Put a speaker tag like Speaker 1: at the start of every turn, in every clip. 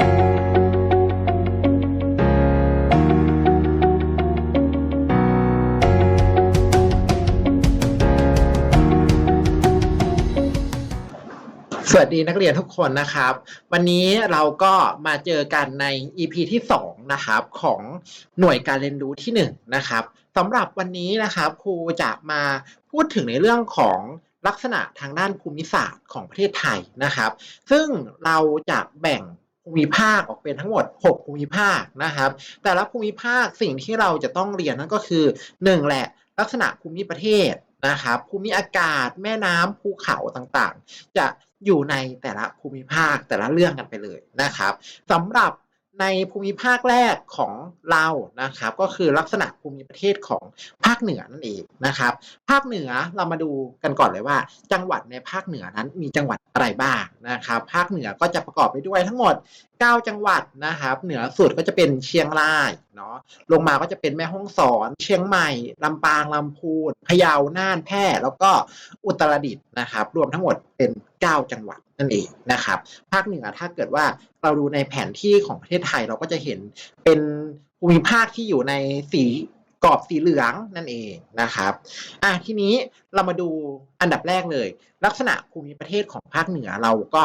Speaker 1: สวัสดีนักเรียนทุกคนนะครับ วันนี้เราก็มาเจอกันใน EP ที่ 2 นะครับ ของหน่วยการเรียนรู้ที่ 1 นะครับสำหรับวันนี้นะครับครูจะมาพูดถึงในเรื่องของลักษณะทางด้านภูมิศาสตร์ของประเทศไทยนะครับ ซึ่งเราจะแบ่ง ภูมิภาคออกเป็นทั้งหมด 6 ภูมิภาคนะครับ แต่ละภูมิภาคสิ่งที่เราจะต้องเรียนนั่นก็คือ 1 แหละลักษณะภูมิประเทศนะครับภูมิอากาศ แม่น้ำภูเขาต่างๆ จะอยู่ในแต่ละภูมิภาคแต่ละเรื่องกันไปเลยนะครับสำหรับ ในภูมิภาคแรกของเรานะครับ ก็คือลักษณะภูมิประเทศของภาคเหนือนั่นเองนะครับ ภาคเหนือเรามาดูกันก่อนเลยว่า จังหวัดในภาคเหนือนั้นมีจังหวัดอะไรบ้างนะครับ ภาคเหนือก็จะประกอบไปด้วยทั้งหมด 9 จังหวัดนะครับ เหนือสุดก็จะเป็นเชียงรายเนาะลงมาก็จะเป็นแม่ฮ่องสอน เชียงใหม่ลำปางลำพูนพะเยาน่านแพร่แล้วก็อุตรดิตถ์นะครับ รวมทั้งหมดเป็น 9 จังหวัดนั่นเองนะครับภาคเหนือถ้าเกิดว่าเราดูในแผนที่ของประเทศไทยเราก็จะเห็นเป็นภูมิภาคที่อยู่ในสีกรอบสีเหลืองนั่นเองนะครับอะทีนี้เรามาดูอันดับแรกเลย ลักษณะภูมิประเทศของภาคเหนือเราก็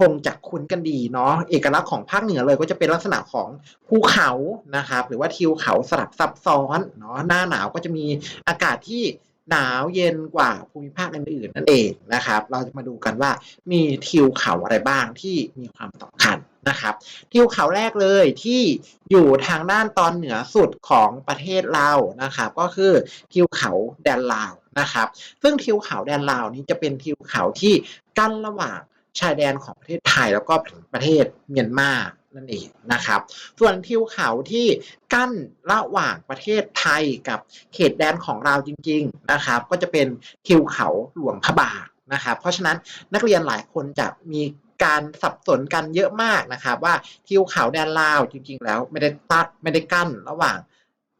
Speaker 1: คงจะคุ้นกันดีเนาะเอกลักษณ์ของภาคเหนือเลยก็จะเป็นลักษณะของภูเขานะครับ หรือว่าทิวเขาสลับซับซ้อนเนาะหน้าหนาวก็จะมีอากาศที่ หนาวเย็นกว่าภูมิภาคอื่นๆนั่นเองนะครับ เราจะมาดูกันว่ามีทิวเขาอะไรบ้างที่มีความสำคัญนะครับ ทิวเขาแรกเลยที่อยู่ทางด้านตอนเหนือสุดของประเทศเรานะครับ ก็คือทิวเขาแดนลาวนะครับ ซึ่งทิวเขาแดนลาวนี้จะเป็นทิวเขาที่กั้นระหว่างชายแดนของประเทศไทยแล้วก็ประเทศเมียนมา นั่นเองนะครับ ส่วนทิวเขาที่กั้นระหว่างประเทศไทยกับเขตแดนของเราจริง ๆนะครับ ก็จะเป็นทิวเขาหลวงพระบางนะครับ เพราะฉะนั้นนักเรียนหลายคนจะมีการสับสนกันเยอะมากนะครับว่าทิวเขาแดนลาวจริง ๆ แล้วไม่ได้ตัดไม่ได้กั้นระหว่าง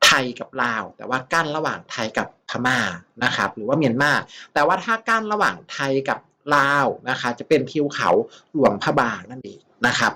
Speaker 1: ไทยกับลาว แต่ว่ากั้นระหว่างไทยกับพม่านะครับ หรือว่าเมียนมาแต่ว่าถ้ากั้นระหว่างไทยกับลาวนะคะจะเป็นทิวเขาหลวงพระบางนั่นเองนะครับ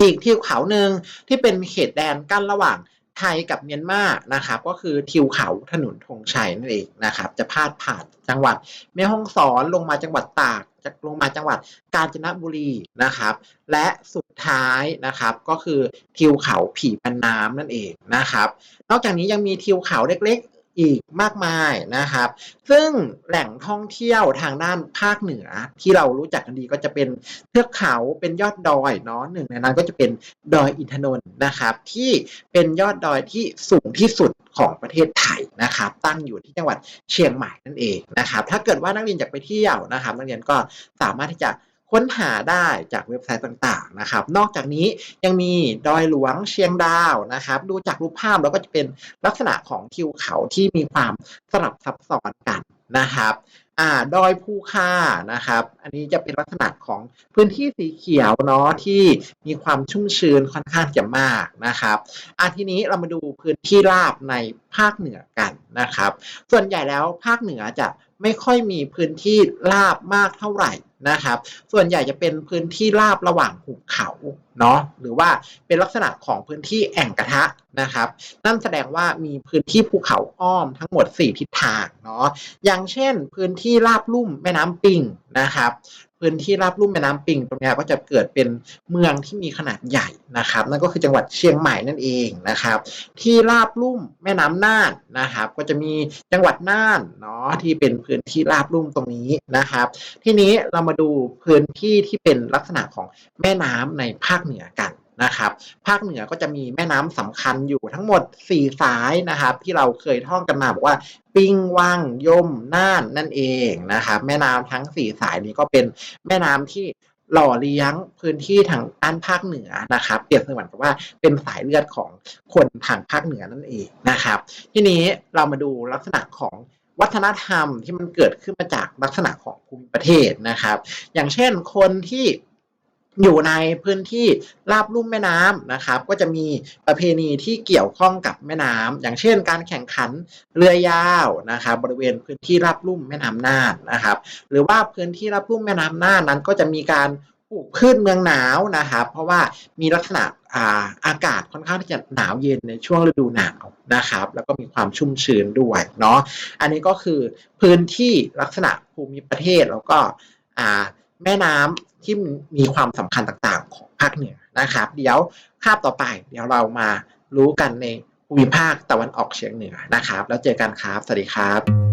Speaker 1: อีกทิวเขาหนึ่งที่เป็นเขตแดนกั้นระหว่างไทยกับเมียนมานะครับก็คือทิวเขาถนนธงชัยนั่นเองนะครับจะพาดผ่านจังหวัดแม่ฮ่องสอนลงมาจังหวัดตากจะลงมาจังหวัดกาญจนบุรีนะครับ และสุดท้ายนะครับก็คือทิวเขาผีพันน้ำนั่นเองนะครับ นอกจากนี้ยังมีทิวเขาเล็กๆ อีกมากมายนะครับ ซึ่งแหล่งท่องเที่ยวทางด้านภาคเหนือ ที่เรารู้จักกันดีก็จะเป็นเทือกเขาเป็นยอดดอยเนาะหนึ่งในนั้นก็จะเป็นดอยอินทนนท์นะครับ ที่เป็นยอดดอยที่สูงที่สุดของประเทศไทยนะครับ ตั้งอยู่ที่จังหวัดเชียงใหม่นั่นเองนะครับ ถ้าเกิดว่านักเรียนอยากไปเที่ยวนะครับ นักเรียนก็สามารถที่จะ ค้นหาได้จากเว็บไซต์ต่างๆนะครับ นอกจากนี้ยังมีดอยหลวงเชียงดาวนะครับ ดูจากรูปภาพแล้วก็จะเป็นลักษณะของทิวเขาที่มีความสลับซับซ้อนกันนะครับอ่าดอยภูคานะครับ อันนี้จะเป็นลักษณะของพื้นที่สีเขียวเนาะที่มีความชุ่มชื้นค่อนข้างจะมากนะครับอ่าทีนี้เรามาดูพื้นที่ราบในภาคเหนือกันนะครับ ส่วนใหญ่แล้วภาคเหนือจะไม่ค่อยมีพื้นที่ราบมากเท่าไหร่ นะครับ ส่วนใหญ่จะเป็นพื้นที่ราบระหว่างหุบเขาเนาะหรือว่าเป็นลักษณะของพื้นที่แอ่งกระทะนะครับ นั่นแสดงว่ามีพื้นที่ภูเขาอ้อมทั้งหมด 4 ทิศทางเนาะอย่างเช่น พื้นที่ราบลุ่มแม่น้ำปิงนะครับ พื้นที่ราบลุ่มแม่น้ำปิงตรงนี้ก็จะเกิดเป็นเมืองที่มีขนาดใหญ่นะครับ นั่นก็คือจังหวัดเชียงใหม่นั่นเองนะครับ ที่ราบลุ่มแม่น้ำน่านนะครับ ก็จะมีจังหวัดน่านเนาะที่เป็นพื้นที่ราบลุ่มตรงนี้นะครับ ทีนี้เรามาดูพื้นที่ที่เป็นลักษณะของแม่น้ำในภาคเหนือกัน นะครับ ภาคเหนือก็จะมีแม่น้ำสำคัญอยู่ทั้งหมด 4 สายนะครับ ที่เราเคยท่องกันมาบอกว่า ปิงวังยมน่านนั่นเองนะครับแม่น้ำทั้ง 4 สายนี้ก็เป็นแม่น้ำที่หล่อเลี้ยงพื้นที่ทางด้านภาคเหนือนะครับเปรียบเสมือนกับว่าเป็นสายเลือดของคนทางภาคเหนือนั่นเองนะครับ ทีนี้เรามาดูลักษณะของวัฒนธรรมที่มันเกิดขึ้นมาจากลักษณะของภูมิประเทศนะครับ อย่างเช่นคนที่ อยู่ในพื้นที่ราบลุ่มแม่น้ำนะครับ ก็จะมีประเพณีที่เกี่ยวข้องกับแม่น้ำอย่างเช่น การแข่งขันเรือยาวนะครับ บริเวณพื้นที่ราบลุ่มแม่น้ำน่านนะครับ หรือว่าพื้นที่ราบลุ่มแม่น้ำน่านนั้นก็จะมีการปลูกพืชเมืองหนาวนะครับ เพราะว่ามีลักษณะอาอากาศค่อนข้างที่จะหนาวเย็นในช่วงฤดูหนาวนะครับ แล้วก็มีความชุ่มชื้นด้วยเนาะอันนี้ก็คือพื้นที่ลักษณะภูมิประเทศแล้วก็อ่า แม่น้ำที่มีความสำคัญต่างๆ ของภาคเหนือนะครับ เดี๋ยวคาบต่อไป เดี๋ยวเรามารู้กันในภูมิภาคตะวันออกเฉียงเหนือนะครับ แล้วเจอกันครับ สวัสดีครับ